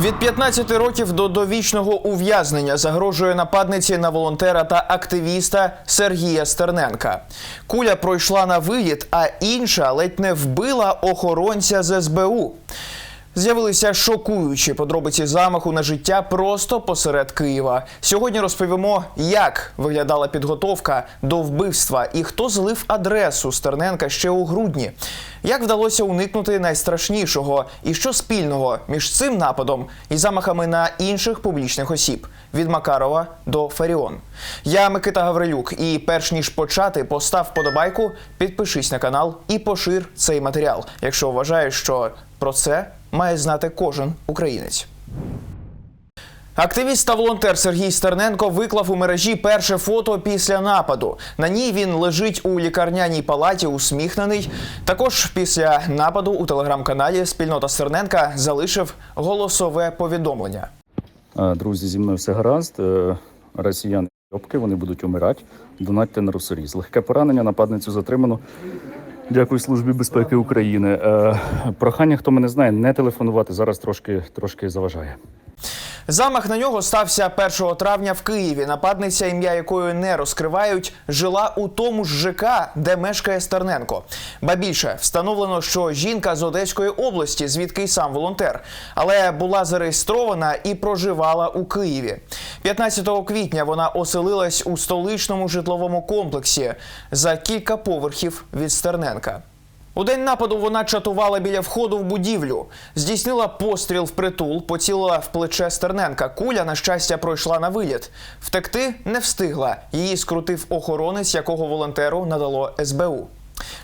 Від 15 років до довічного ув'язнення загрожує нападниці на волонтера та активіста Сергія Стерненка. Куля пройшла на виліт, а інша ледь не вбила охоронця з СБУ. З'явилися шокуючі подробиці замаху на життя просто посеред Києва. Сьогодні розповімо, як виглядала підготовка до вбивства і хто злив адресу Стерненка ще у грудні. Як вдалося уникнути найстрашнішого, і що спільного між цим нападом і замахами на інших публічних осіб від Макарова до Фаріон. Я Микита Гаврилюк, і перш ніж почати, постав вподобайку, підпишись на канал і пошир цей матеріал, якщо вважаєш, що про це має знати кожен українець. Активіст та волонтер Сергій Стерненко виклав у мережі перше фото після нападу. На ній він лежить у лікарняній палаті, усміхнений. Також після нападу у телеграм-каналі спільнота Стерненка залишив голосове повідомлення. Друзі, зі мною все гаразд. Е, Росіяни йобки, вони будуть умирати. Донатьте на русоріз. Легке поранення, нападницю затримано. Дякую Службі безпеки України. Е, Прохання, хто мене знає, не телефонувати. Зараз трошки, трошки заважає. Замах на нього стався 1 травня в Києві. Нападниця, ім'я якої не розкривають, жила у тому ж ЖК, де мешкає Стерненко. Ба більше встановлено, що жінка з Одеської області, звідки й сам волонтер, але була зареєстрована і проживала у Києві. 15 квітня вона оселилась у столичному житловому комплексі за кілька поверхів від Стерненка. У день нападу вона чатувала біля входу в будівлю, здійснила постріл в притул, поцілила в плече Стерненка. Куля, на щастя, пройшла на виліт. Втекти не встигла. Її скрутив охоронець, якого волонтеру надало СБУ.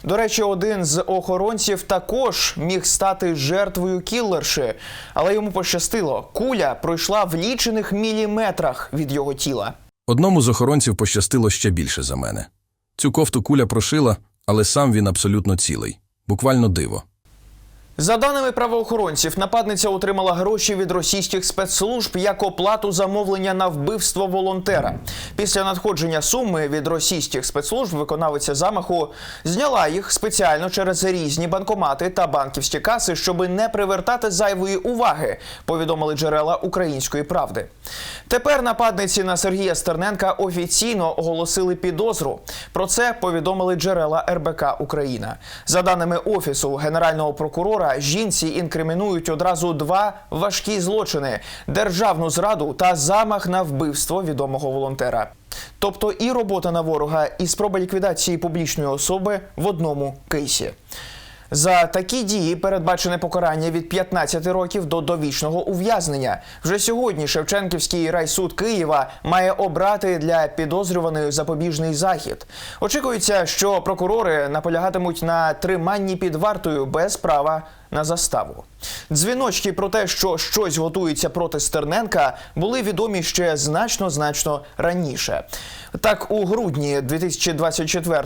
До речі, один з охоронців також міг стати жертвою кіллерши, але йому пощастило. Куля пройшла в лічених міліметрах від його тіла. Одному з охоронців пощастило ще більше за мене. Цю кофту куля прошила, але сам він абсолютно цілий. Буквально диво. За даними правоохоронців, нападниця отримала гроші від російських спецслужб як оплату замовлення на вбивство волонтера. Після надходження суми від російських спецслужб виконавиця замаху зняла їх спеціально через різні банкомати та банківські каси, щоб не привертати зайвої уваги. Повідомили джерела української правди. Тепер нападниці на Сергія Стерненка офіційно оголосили підозру. Про це повідомили джерела РБК Україна. За даними офісу генерального прокурора, жінці інкримінують одразу два важкі злочини: державну зраду та замах на вбивство відомого волонтера. Тобто і робота на ворога, і спроба ліквідації публічної особи в одному кейсі. За такі дії передбачене покарання від 15 років до довічного ув'язнення. Вже сьогодні Шевченківський райсуд Києва має обрати для підозрюваної запобіжний захід. Очікується, що прокурори наполягатимуть на триманні під вартою без права на заставу. Дзвіночки про те, що щось готується проти Стерненка, були відомі ще значно значно раніше. Так, у грудні 2024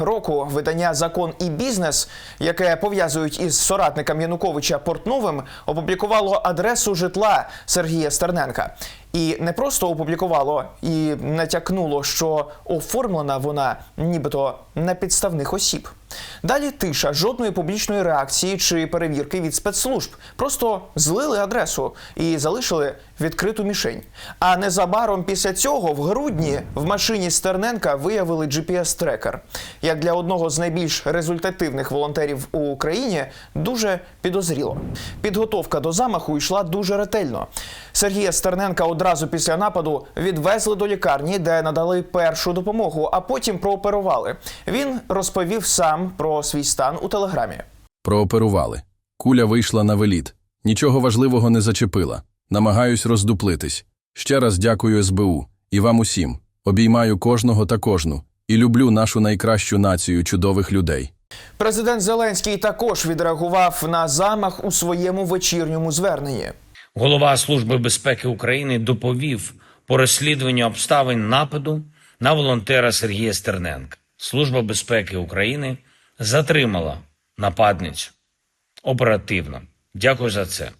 року видання Закон і бізнес, яке пов'язують із соратником Януковича Портновим, опублікувало адресу житла Сергія Стерненка. І не просто опублікувало і натякнуло, що оформлена вона нібито на підставних осіб. Далі тиша жодної публічної реакції чи перевірки від спецслужб. Просто злили адресу і залишили відкриту мішень. А незабаром після цього, в грудні, в машині Стерненка виявили GPS-трекер. Як для одного з найбільш результативних волонтерів у Україні, дуже підозріло. Підготовка до замаху йшла дуже ретельно. Сергія Стерненка одразу після нападу відвезли до лікарні, де надали першу допомогу, а потім прооперували. Він розповів сам про свій стан у телеграмі. Прооперували. Куля вийшла на веліт. Нічого важливого не зачепила. Намагаюсь роздуплитись. Ще раз дякую СБУ. І вам усім. Обіймаю кожного та кожну. І люблю нашу найкращу націю чудових людей. Президент Зеленський також відреагував на замах у своєму вечірньому зверненні. Голова Служби безпеки України доповів по розслідуванню обставин нападу на волонтера Сергія Стерненка. Служба безпеки України затримала нападницю оперативно. Дякую за це.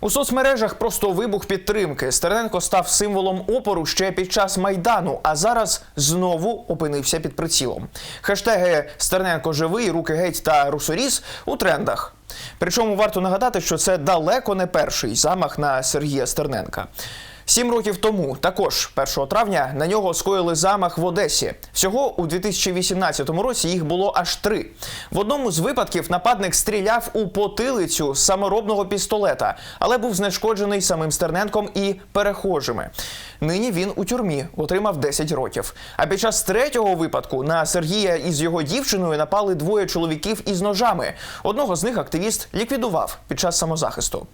У соцмережах просто вибух підтримки. Стерненко став символом опору ще під час майдану, а зараз знову опинився під прицілом. Хештеги Стерненко живий, руки геть та русоріз у трендах. Причому варто нагадати, що це далеко не перший замах на Сергія Стерненка. Сім років тому, також 1 травня, на нього скоїли замах в Одесі. Всього у 2018 році їх було аж три. В одному з випадків нападник стріляв у потилицю з саморобного пістолета, але був знешкоджений самим Стерненком і перехожими. Нині він у тюрмі отримав 10 років. А під час третього випадку на Сергія із його дівчиною напали двоє чоловіків із ножами. Одного з них активіст ліквідував під час самозахисту.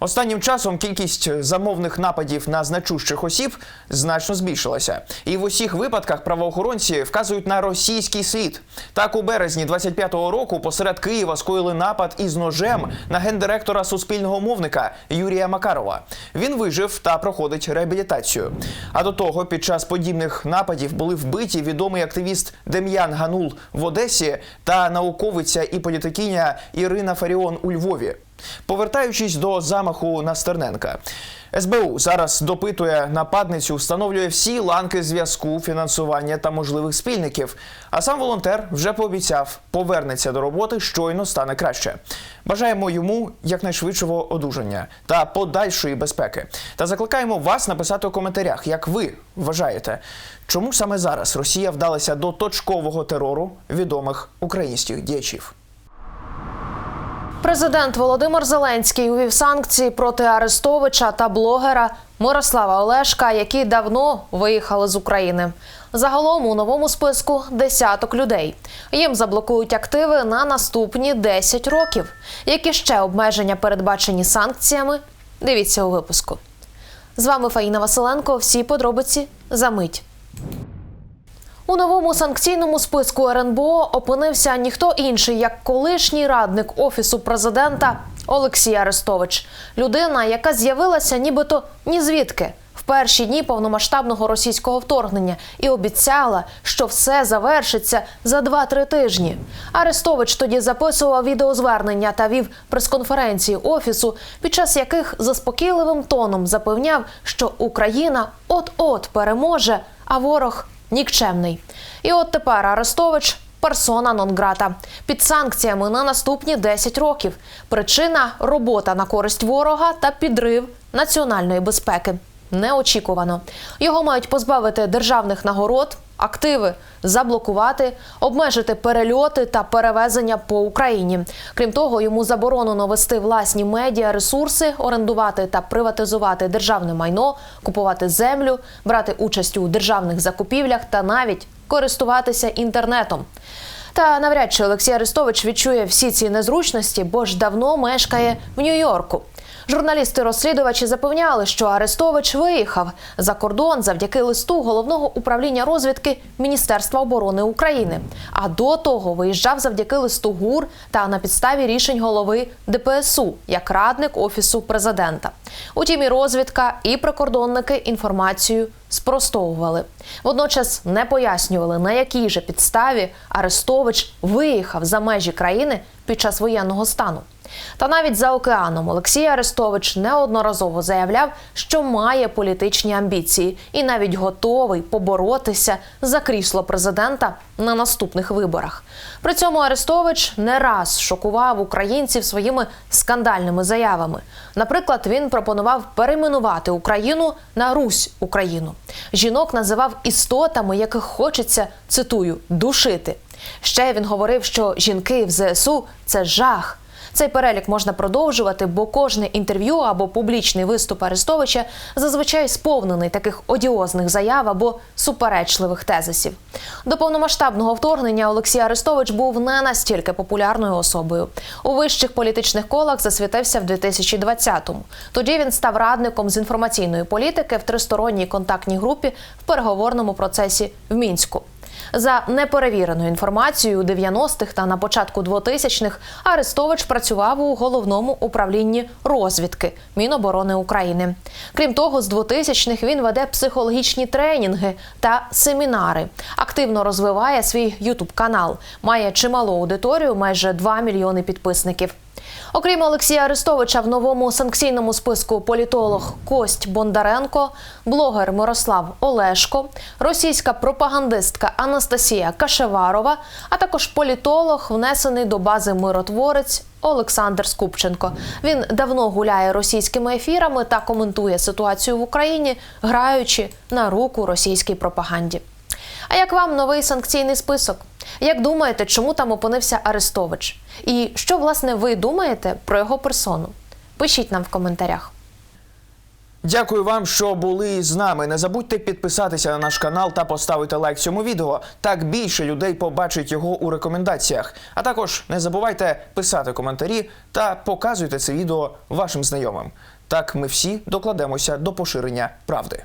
Останнім часом кількість замовних нападів на значущих осіб значно збільшилася. І в усіх випадках правоохоронці вказують на російський слід. Так, у березні 25-го року посеред Києва скоїли напад із ножем на гендиректора суспільного мовника Юрія Макарова. Він вижив та проходить реабілітацію. А до того, під час подібних нападів були вбиті відомий активіст Дем'ян Ганул в Одесі та науковиця і політикиня Ірина Фаріон у Львові. Повертаючись до замаху на Стерненка, СБУ зараз допитує нападницю, встановлює всі ланки зв'язку, фінансування та можливих спільників. А сам волонтер вже пообіцяв, повернеться до роботи, щойно стане краще. Бажаємо йому якнайшвидшого одужання та подальшої безпеки. Та закликаємо вас написати у коментарях, як ви вважаєте, чому саме зараз Росія вдалася до точкового терору відомих українських діячів. Президент Володимир Зеленський увів санкції проти Арестовича та блогера Мирослава Олешка, які давно виїхали з України. Загалом у новому списку десяток людей. Їм заблокують активи на наступні 10 років. Які ще обмеження передбачені санкціями? Дивіться у випуску. З вами Фаїна Василенко. Всі подробиці за мить. У новому санкційному списку РНБО опинився ніхто інший, як колишній радник офісу президента Олексій Арестович, людина, яка з'явилася нібито ні звідки в перші дні повномасштабного російського вторгнення і обіцяла, що все завершиться за 2-3 тижні. Арестович тоді записував відеозвернення та вів прес-конференції офісу, під час яких заспокійливим тоном запевняв, що Україна от-от переможе, а ворог нікчемний. І от тепер Арестович персона нон-грата під санкціями на наступні 10 років. Причина робота на користь ворога та підрив національної безпеки. Неочікувано його мають позбавити державних нагород, активи заблокувати, обмежити перельоти та перевезення по Україні. Крім того, йому заборонено вести власні медіа ресурси, орендувати та приватизувати державне майно, купувати землю, брати участь у державних закупівлях та навіть користуватися інтернетом. Та навряд чи Олексій Арестович відчує всі ці незручності, бо ж давно мешкає в Нью-Йорку. Журналісти-розслідувачі запевняли, що Арестович виїхав за кордон завдяки листу головного управління розвідки Міністерства оборони України. А до того виїжджав завдяки листу ГУР та на підставі рішень голови ДПСУ як радник офісу президента. Утім, і розвідка, і прикордонники інформацію спростовували. Водночас не пояснювали, на якій же підставі Арестович виїхав за межі країни під час воєнного стану. Та навіть за океаном Олексій Арестович неодноразово заявляв, що має політичні амбіції і навіть готовий поборотися за крісло президента на наступних виборах. При цьому Арестович не раз шокував українців своїми скандальними заявами. Наприклад, він пропонував перейменувати Україну на Русь Україну. Жінок називав істотами, яких хочеться цитую душити. Ще він говорив, що жінки в ЗСУ це жах. Цей перелік можна продовжувати, бо кожне інтерв'ю або публічний виступ Арестовича зазвичай сповнений таких одіозних заяв або суперечливих тезисів. До повномасштабного вторгнення Олексій Арестович був не настільки популярною особою. У вищих політичних колах засвітився в 2020-му. Тоді він став радником з інформаційної політики в тристоронній контактній групі в переговорному процесі в Мінську. За неперевіреною інформацією у 90-х та на початку 2000-х Арестович працював у головному управлінні розвідки Міноборони України. Крім того, з 2000-х він веде психологічні тренінги та семінари. Активно розвиває свій ютуб канал. Має чималу аудиторію, майже 2 мільйони підписників. Окрім Олексія Арестовича, в новому санкційному списку політолог Кость Бондаренко, блогер Мирослав Олешко, російська пропагандистка Анастасія Кашеварова, а також політолог, внесений до бази миротворець Олександр Скупченко. Він давно гуляє російськими ефірами та коментує ситуацію в Україні, граючи на руку російській пропаганді. А як вам новий санкційний список? Як думаєте, чому там опинився Арестович? І що власне ви думаєте про його персону? Пишіть нам в коментарях. Дякую вам, що були з нами. Не забудьте підписатися на наш канал та поставити лайк цьому відео. Так більше людей побачить його у рекомендаціях. А також не забувайте писати коментарі та показуйте це відео вашим знайомим. Так ми всі докладемося до поширення правди.